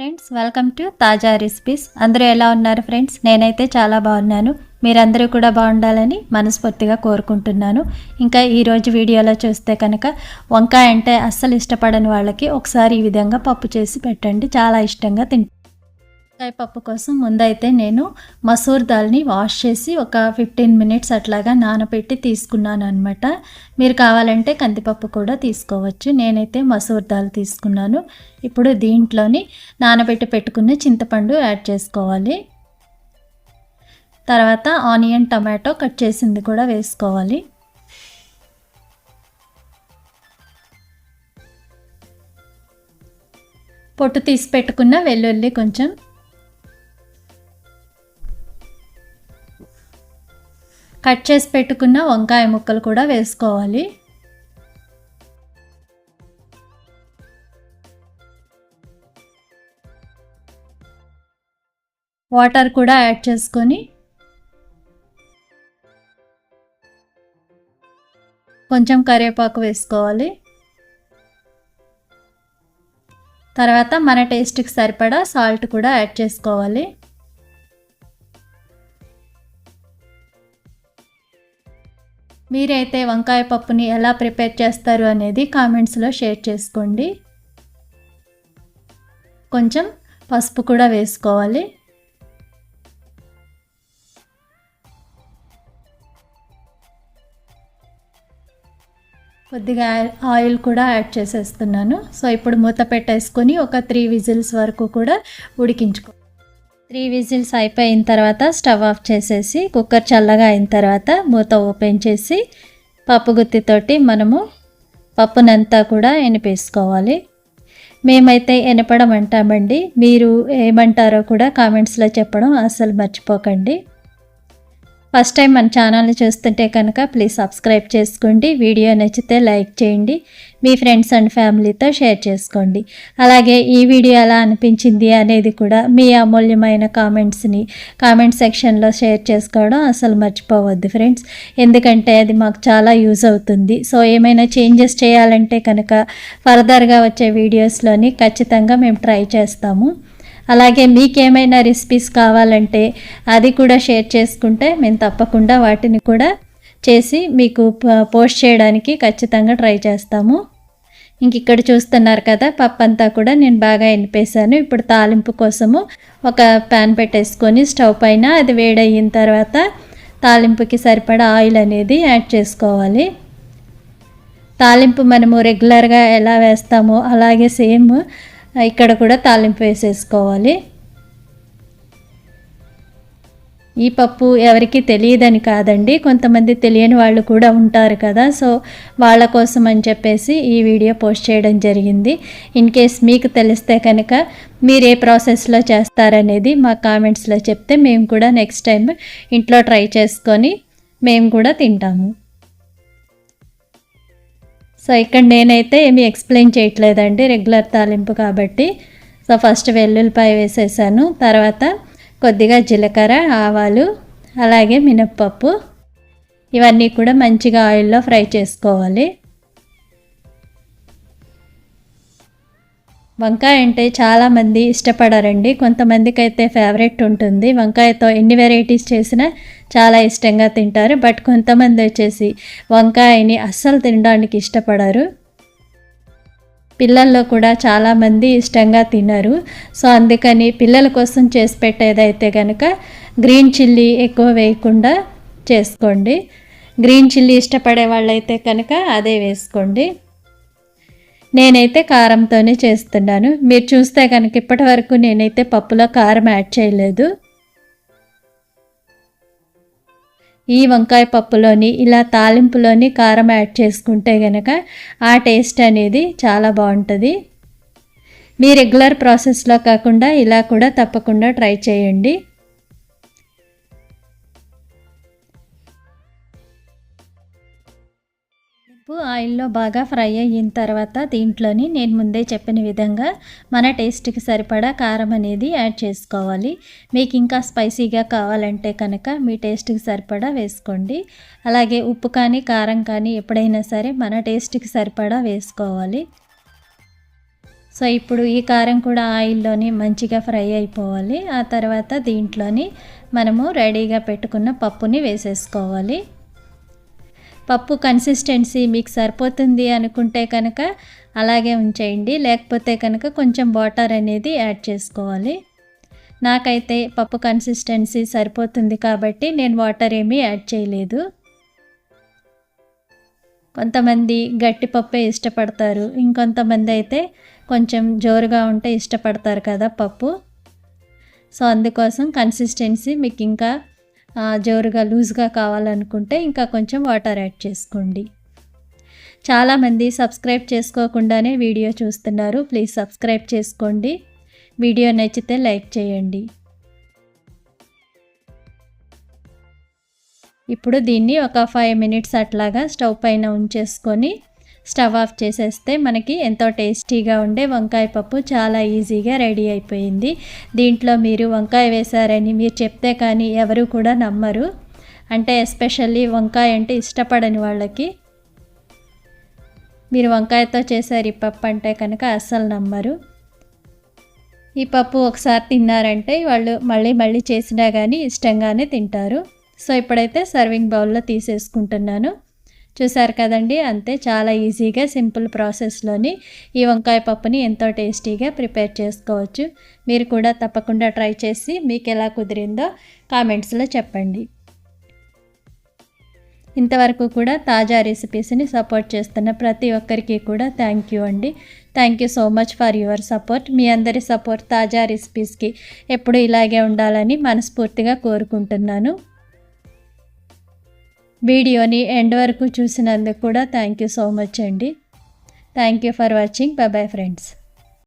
Friends welcome to Taja recipes. అందరూ ఎలా ఉన్నారు ఫ్రెండ్స్? నేనైతే చాలా బాగున్నాను. మీరందరూ కూడా బాగుండాలని మనస్ఫూర్తిగా కోరుకుంటున్నాను. ఇంకా ఈరోజు వీడియోలో చూస్తే కనుక వంకాయ అంటే అస్సలు ఇష్టపడని వాళ్ళకి ఒకసారి ఈ విధంగా పప్పు చేసి పెట్టండి. చాలా ఇష్టంగా తింటారు. మిరపకాయ పప్పు కోసం ముందైతే నేను మసూర్ దాల్ని వాష్ చేసి ఒక ఫిఫ్టీన్ మినిట్స్ అట్లాగా నానబెట్టి తీసుకున్నాను అనమాట మీరు కావాలంటే కందిపప్పు కూడా తీసుకోవచ్చు. నేనైతే మసూర్ దాల్ తీసుకున్నాను. ఇప్పుడు దీంట్లోని నానబెట్టి పెట్టుకున్న చింతపండు యాడ్ చేసుకోవాలి. తర్వాత ఆనియన్ టమాటో కట్ చేసింది కూడా వేసుకోవాలి. పొట్టు తీసి పెట్టుకున్న వెల్లుల్లి కొంచెం కట్ చేసి పెట్టుకున్న వంకాయ ముక్కలు కూడా వేసుకోవాలి. వాటర్ కూడా యాడ్ చేసుకొని కొంచెం కరివేపాకు వేసుకోవాలి. తర్వాత మన టేస్ట్కి సరిపడా సాల్ట్ కూడా యాడ్ చేసుకోవాలి. మీరైతే వంకాయ పప్పుని ఎలా ప్రిపేర్ చేస్తారు అనేది కామెంట్స్లో షేర్ చేసుకోండి. కొంచెం పసుపు కూడా వేసుకోవాలి. కొద్దిగా ఆయిల్ కూడా యాడ్ చేసేస్తున్నాను. సో ఇప్పుడు మూత పెట్టేసుకొని ఒక త్రీ విజిల్స్ వరకు కూడా ఉడికించుకో త్రీ విజిల్స్ అయిపోయిన తర్వాత స్టవ్ ఆఫ్ చేసేసి కుక్కర్ చల్లగా అయిన తర్వాత మూత ఓపెన్ చేసి పప్పు గుత్తితోటి మనము పప్పునంతా కూడా ఎనిపేసుకోవాలి. మేమైతే ఎనపడం అంటామండి. మీరు ఏమంటారో కూడా కామెంట్స్లో చెప్పడం అస్సలు మర్చిపోకండి. ఫస్ట్ టైం మన ఛానల్ని చూస్తుంటే కనుక ప్లీజ్ సబ్స్క్రైబ్ చేసుకోండి. వీడియో నచ్చితే లైక్ చేయండి. మీ ఫ్రెండ్స్ అండ్ ఫ్యామిలీతో షేర్ చేసుకోండి. అలాగే ఈ వీడియో ఎలా అనిపించింది అనేది కూడా మీ అమూల్యమైన కామెంట్స్ని కామెంట్ సెక్షన్లో షేర్ చేసుకోవడం అసలు మర్చిపోవద్దు ఫ్రెండ్స్ ఎందుకంటే అది మాకు చాలా యూజ్ అవుతుంది. సో ఏమైనా చేంజెస్ చేయాలంటే కనుక ఫర్దర్గా వచ్చే వీడియోస్లోని ఖచ్చితంగా మేము ట్రై చేస్తాము. అలాగే మీకేమైనా రెసిపీస్ కావాలంటే అది కూడా షేర్ చేసుకుంటే మేము తప్పకుండా వాటిని కూడా చేసి మీకు పోస్ట్ చేయడానికి ఖచ్చితంగా ట్రై చేస్తాము. ఇంక ఇక్కడ చూస్తున్నారు కదా పప్పు అంతా కూడా నేను బాగా ఎనిపేశాను ఇప్పుడు తాలింపు కోసము ఒక ప్యాన్ పెట్టేసుకొని స్టవ్ పైన అది వేడయిన తర్వాత తాలింపుకి సరిపడా ఆయిల్ అనేది యాడ్ చేసుకోవాలి. తాలింపు మనము రెగ్యులర్గా ఎలా వేస్తామో అలాగే సేమ్ ఇక్కడ కూడా తాలింపు వేసేసుకోవాలి. ఈ పప్పు ఎవరికి తెలియదని కాదండి కొంతమంది తెలియని వాళ్ళు కూడా ఉంటారు కదా సో వాళ్ళ కోసం అని చెప్పేసి ఈ వీడియో పోస్ట్ చేయడం జరిగింది. ఇన్ కేస్ మీకు తెలిస్తే కనుక మీరు ఏ ప్రాసెస్లో చేస్తారనేది మా కామెంట్స్లో చెప్తే మేము కూడా నెక్స్ట్ టైం ఇంట్లో ట్రై చేసుకొని మేము కూడా తింటాము. సో ఇక్కడ నేనైతే ఏమీ ఎక్స్ప్లెయిన్ చేయట్లేదండి రెగ్యులర్ తాలింపు కాబట్టి. సో ఫస్ట్ వెల్లుల్లిపాయ వేసేసాను తర్వాత కొద్దిగా జీలకర్ర ఆవాలు అలాగే మినప్పప్పు. ఇవన్నీ కూడా మంచిగా ఆయిల్లో ఫ్రై చేసుకోవాలి. వంకాయ అంటే చాలామంది ఇష్టపడరండి. కొంతమందికి అయితే ఫేవరెట్ ఉంటుంది. వంకాయతో ఎన్ని వెరైటీస్ చేసినా చాలా ఇష్టంగా తింటారు. బట్ కొంతమంది వచ్చేసి వంకాయని అస్సలు తినడానికి ఇష్టపడరు. పిల్లల్లో కూడా చాలామంది ఇష్టంగా తినరు. సో అందుకని పిల్లల కోసం చేసి పెట్టేదైతే కనుక గ్రీన్ చిల్లీ ఎక్కువ వేయకుండా చేసుకోండి. గ్రీన్ చిల్లీ ఇష్టపడే వాళ్ళైతే కనుక అదే వేసుకోండి. నేనైతే కారంతోనే చేస్తున్నాను. మీరు చూస్తే కనుక ఇప్పటి వరకు నేనైతే పప్పులో కారం యాడ్ చేయలేదు. ఈ వంకాయ పప్పులోని ఇలా తాలింపులోని కారం యాడ్ చేసుకుంటే కనుక ఆ టేస్ట్ అనేది చాలా బాగుంటుంది. మీ రెగ్యులర్ ప్రాసెస్లో కాకుండా ఇలా కూడా తప్పకుండా ట్రై చేయండి. పప్పు ఆయిల్లో బాగా ఫ్రై అయిన తర్వాత దీంట్లోని నేను ముందే చెప్పిన విధంగా మన టేస్ట్కి సరిపడా కారం అనేది యాడ్ చేసుకోవాలి. మీకు ఇంకా స్పైసీగా కావాలంటే కనుక మీ టేస్ట్కి సరిపడా వేసుకోండి. అలాగే ఉప్పు కానీ కారం కానీ ఎప్పుడైనా సరే మన టేస్ట్కి సరిపడా వేసుకోవాలి. సో ఇప్పుడు ఈ కారం కూడా ఆయిల్లోని మంచిగా ఫ్రై అయిపోవాలి. ఆ తర్వాత దీంట్లోని మనము రెడీగా పెట్టుకున్న పప్పుని వేసేసుకోవాలి. పప్పు కన్సిస్టెన్సీ మీకు సరిపోతుంది అనుకుంటే కనుక అలాగే ఉంచేయండి. లేకపోతే కనుక కొంచెం వాటర్ అనేది యాడ్ చేసుకోవాలి. నాకైతే పప్పు కన్సిస్టెన్సీ సరిపోతుంది కాబట్టి నేను వాటర్ ఏమీ యాడ్ చేయలేదు. కొంతమంది గట్టి పప్పే ఇష్టపడతారు. ఇంకొంతమంది అయితే కొంచెం జోరుగా ఉంటే ఇష్టపడతారు కదా పప్పు. సో అందుకోసం కన్సిస్టెన్సీ మీకు ఇంకా జోరుగా లూజ్గా కావాలనుకుంటే ఇంకా కొంచెం వాటర్ యాడ్ చేసుకోండి. చాలామంది సబ్స్క్రైబ్ చేసుకోకుండానే వీడియో చూస్తున్నారు. ప్లీజ్ సబ్స్క్రైబ్ చేసుకోండి. వీడియో నచ్చితే లైక్ చేయండి. ఇప్పుడు దీన్ని ఒక ఫైవ్ మినిట్స్ అట్లాగా స్టవ్ పైన ఉంచేసుకొని స్టవ్ ఆఫ్ చేసేస్తే మనకి ఎంతో టేస్టీగా ఉండే వంకాయ పప్పు చాలా ఈజీగా రెడీ అయిపోయింది. దీంట్లో మీరు వంకాయ వేశారని మీరు చెప్తే కానీ ఎవరు కూడా నమ్మరు. అంటే ఎస్పెషల్లీ వంకాయ అంటే ఇష్టపడని వాళ్ళకి మీరు వంకాయతో చేశారు ఈ పప్పు అంటే కనుక అస్సలు నమ్మరు. ఈ పప్పు ఒకసారి తిన్నారంటే వాళ్ళు మళ్ళీ మళ్ళీ చేసినా కానీ ఇష్టంగానే తింటారు. సో ఇప్పుడైతే సర్వింగ్ బౌల్లో తీసేసుకుంటున్నాను. చూసారు కదండి? అంతే చాలా ఈజీగా సింపుల్ ప్రాసెస్లోని ఈ వంకాయ పప్పుని ఎంతో టేస్టీగా ప్రిపేర్ చేసుకోవచ్చు. మీరు కూడా తప్పకుండా ట్రై చేసి మీకు ఎలా కుదిరిందో కామెంట్స్లో చెప్పండి. ఇంతవరకు కూడా తాజా రెసిపీస్ని సపోర్ట్ చేస్తున్న ప్రతి ఒక్కరికి కూడా థ్యాంక్ యూ అండి. Thank you so much for your support. మీ అందరి సపోర్ట్ తాజా రెసిపీస్కి ఎప్పుడు ఇలాగే ఉండాలని మనస్ఫూర్తిగా కోరుకుంటున్నాను. వీడియోని ఎండ్ వరకు చూసినందుకు కూడా థ్యాంక్ యూ సో మచ్ అండి. Thank you for watching bye friends